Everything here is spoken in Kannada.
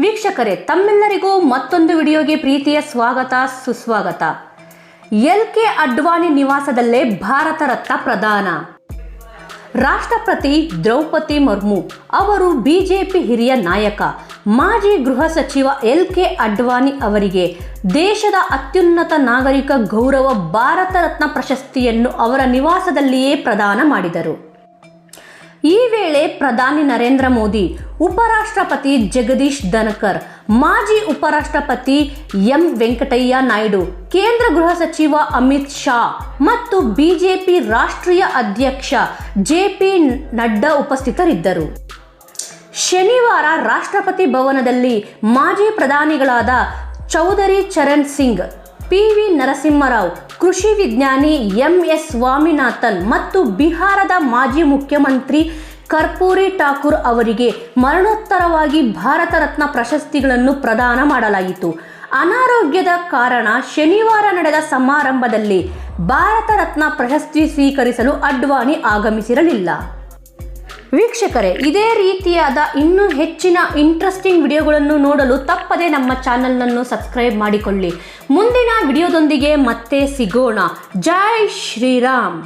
ವೀಕ್ಷಕರೇ, ತಮ್ಮೆಲ್ಲರಿಗೂ ಮತ್ತೊಂದು ವಿಡಿಯೋಗೆ ಪ್ರೀತಿಯ ಸ್ವಾಗತ, ಸುಸ್ವಾಗತ. ಎಲ್ ಕೆ ಅಡ್ವಾಣಿ ನಿವಾಸದಲ್ಲೇ ಭಾರತ ರತ್ನ ಪ್ರದಾನ. ರಾಷ್ಟ್ರಪತಿ ದ್ರೌಪದಿ ಮರ್ಮು ಅವರು ಬಿಜೆಪಿ ಹಿರಿಯ ನಾಯಕ, ಮಾಜಿ ಗೃಹ ಸಚಿವ ಎಲ್ ಕೆ ಅಡ್ವಾಣಿ ಅವರಿಗೆ ದೇಶದ ಅತ್ಯುನ್ನತ ನಾಗರಿಕ ಗೌರವ ಭಾರತ ರತ್ನ ಪ್ರಶಸ್ತಿಯನ್ನು ಅವರ ನಿವಾಸದಲ್ಲಿಯೇ ಪ್ರದಾನ ಮಾಡಿದರು. ಈ ವೇಳೆ ಪ್ರಧಾನಿ ನರೇಂದ್ರ ಮೋದಿ, ಉಪರಾಷ್ಟ್ರಪತಿ ಜಗದೀಶ್ ಧನಕರ್, ಮಾಜಿ ಉಪರಾಷ್ಟ್ರಪತಿ ಎಂ ವೆಂಕಟಯ್ಯ ನಾಯ್ಡು, ಕೇಂದ್ರ ಗೃಹ ಸಚಿವ ಅಮಿತ್ ಶಾ ಮತ್ತು ಬಿಜೆಪಿ ರಾಷ್ಟ್ರೀಯ ಅಧ್ಯಕ್ಷ ಜೆ ಪಿ ನಡ್ಡಾ ಉಪಸ್ಥಿತರಿದ್ದರು. ಶನಿವಾರ ರಾಷ್ಟ್ರಪತಿ ಭವನದಲ್ಲಿ ಮಾಜಿ ಪ್ರಧಾನಿಗಳಾದ ಚೌಧರಿ ಚರಣ್ ಸಿಂಗ್ ಪಿ ವಿ ನರಸಿಂಹರಾವ್, ಕೃಷಿ ವಿಜ್ಞಾನಿ ಎಂ ಎಸ್ ಸ್ವಾಮಿನಾಥನ್ ಮತ್ತು ಬಿಹಾರದ ಮಾಜಿ ಮುಖ್ಯಮಂತ್ರಿ ಕರ್ಪೂರಿ ಠಾಕೂರ್ ಅವರಿಗೆ ಮರಣೋತ್ತರವಾಗಿ ಭಾರತ ರತ್ನ ಪ್ರಶಸ್ತಿಗಳನ್ನು ಪ್ರದಾನ ಮಾಡಲಾಯಿತು. ಅನಾರೋಗ್ಯದ ಕಾರಣ ಶನಿವಾರ ನಡೆದ ಸಮಾರಂಭದಲ್ಲಿ ಭಾರತ ರತ್ನ ಪ್ರಶಸ್ತಿ ಸ್ವೀಕರಿಸಲು ಅಡ್ವಾಣಿ ಆಗಮಿಸಿರಲಿಲ್ಲ. ವೀಕ್ಷಕರೇ, ಇದೇ ರೀತಿಯಾದ ಇನ್ನೂ ಹೆಚ್ಚಿನ ಇಂಟ್ರೆಸ್ಟಿಂಗ್ ವಿಡಿಯೋಗಳನ್ನು ನೋಡಲು ತಪ್ಪದೆ ನಮ್ಮ ಚಾನಲ್ನನ್ನು ಸಬ್ಸ್ಕ್ರೈಬ್ ಮಾಡಿಕೊಳ್ಳಿ. ಮುಂದಿನ ವಿಡಿಯೋದೊಂದಿಗೆ ಮತ್ತೆ ಸಿಗೋಣ. ಜೈ ಶ್ರೀರಾಮ್.